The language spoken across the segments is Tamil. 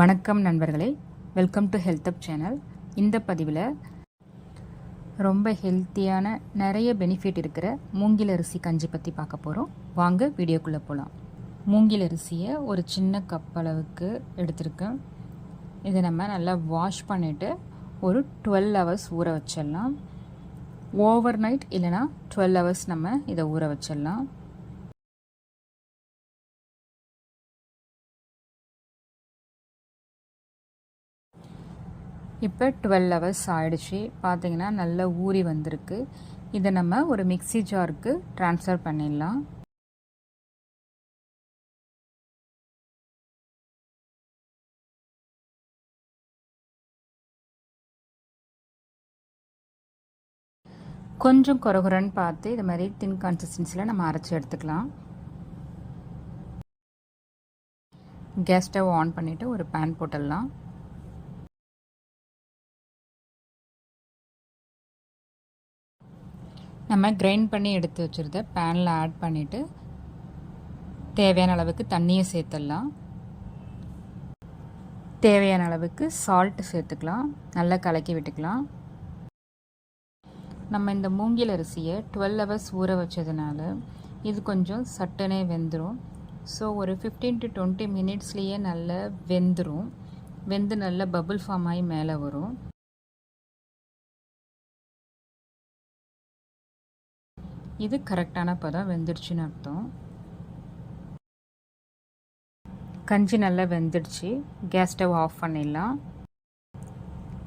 வணக்கம் நண்பர்களே. Welcome to health up channel இந்த பதிவில் ரொம்ப ஹெல்த்தியான நிறைய பெனிஃபிட் இருக்கிற மூங்கில் அரிசி கஞ்சி பற்றி பார்க்க போகிறோம் வாங்க வீடியோக்குள்ளே போகலாம் மூங்கில் அரிசியை ஒரு சின்ன கப் அளவுக்கு எடுத்திருக்கேன். இதை நம்ம நல்லா வாஷ் பண்ணிவிட்டு ஒரு டுவெல் ஹவர்ஸ் ஊற வச்சிடலாம். ஓவர் நைட் இல்லைனா டுவெல் ஹவர்ஸ் நம்ம இதை ஊற வச்சிடலாம். இப்போ டுவெல் ஹவர்ஸ் ஆயிடுச்சு. பார்த்தீங்கன்னா நல்லா ஊறி வந்திருக்கு. இதை நம்ம ஒரு மிக்சி ஜாருக்கு ட்ரான்ஸ்ஃபர் பண்ணிடலாம். கொஞ்சம் குறகுறன்னு பார்த்து இது மாதிரி தின் கன்சிஸ்டன்சியில் நம்ம அரைச்சி எடுத்துக்கலாம். கேஸ் ஸ்டவ் ஆன் பண்ணிவிட்டு ஒரு பேன் போட்டுடலாம். நம்ம கிரைண்ட் பண்ணி எடுத்து வச்சுருந்த பேனில் ஆட் பண்ணிவிட்டு தேவையான அளவுக்கு தண்ணியை சேர்த்துடலாம். தேவையான அளவுக்கு சால்ட்டு சேர்த்துக்கலாம். நல்லா கலக்கி விட்டுக்கலாம். நம்ம இந்த மூங்கில் அரிசியை டுவெல் ஹவர்ஸ் ஊற வச்சதுனால இது கொஞ்சம் சட்டனே வெந்துடும் ஸோ ஒரு ஃபிஃப்டீன் டு டுவெண்ட்டி மினிட்ஸ்லேயே நல்லா வெந்துடும் வெந்து நல்லா பபுள் ஃபார்ம் ஆகி மேலே வரும். இது கரெக்டான பதம் வெந்துடுச்சுன்னு அர்த்தம். கஞ்சி நல்லா வெந்துடுச்சு. கேஸ் ஸ்டவ் ஆஃப் பண்ணிடலாம்.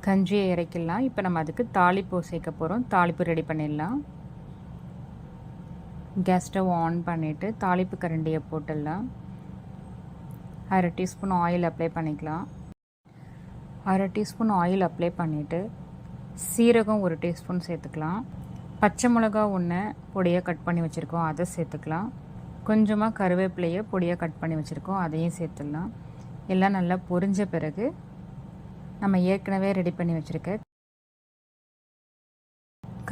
கஞ்சியை இறக்கிடலாம். இப்போ நம்ம அதுக்கு தாளிப்பு சேர்க்க போகிறோம் தாளிப்பு ரெடி பண்ணிடலாம். கேஸ் ஸ்டவ் ஆன் பண்ணிவிட்டு தாளிப்பு கரண்டியை போட்டுடலாம். அரை டீஸ்பூன் ஆயில் அப்ளை பண்ணிக்கலாம். அரை டீஸ்பூன் ஆயில் அப்ளை பண்ணிவிட்டு சீரகம் ஒரு டீஸ்பூன் சேர்த்துக்கலாம். பச்சை மிளகா ஒன்று பொடியாக கட் பண்ணி வச்சுருக்கோம். அதை சேர்த்துக்கலாம். கொஞ்சமாக கருவேப்பிலையை பொடியாக கட் பண்ணி வச்சுருக்கோம். அதையும் சேர்த்துடலாம். எல்லாம் நல்லா பொரிஞ்ச பிறகு நம்ம ஏற்கனவே ரெடி பண்ணி வச்சுருக்க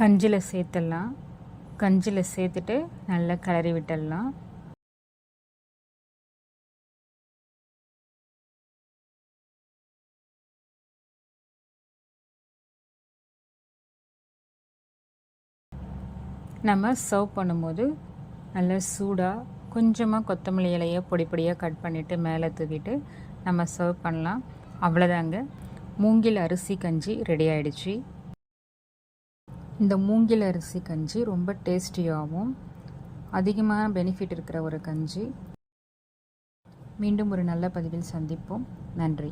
கஞ்சியில் சேர்த்துடலாம். கஞ்சியில் சேர்த்துட்டு நல்லா கிளறி விட்டுடலாம். நம்ம சர்வ் பண்ணும்போது நல்லா சூடாக கொஞ்சமாக கொத்தமல்லி இலையை பொடி பொடியாக கட் பண்ணிவிட்டு மேலே தூக்கிட்டு நம்ம சர்வ் பண்ணலாம். அவ்வளோதாங்க மூங்கில் அரிசி கஞ்சி ரெடி ஆகிடுச்சு இந்த மூங்கில் அரிசி கஞ்சி ரொம்ப டேஸ்டியாகவும் அதிகமான பெனிஃபிட் இருக்கிற ஒரு கஞ்சி. மீண்டும் ஒரு நல்ல பதிவில் சந்திப்போம். நன்றி.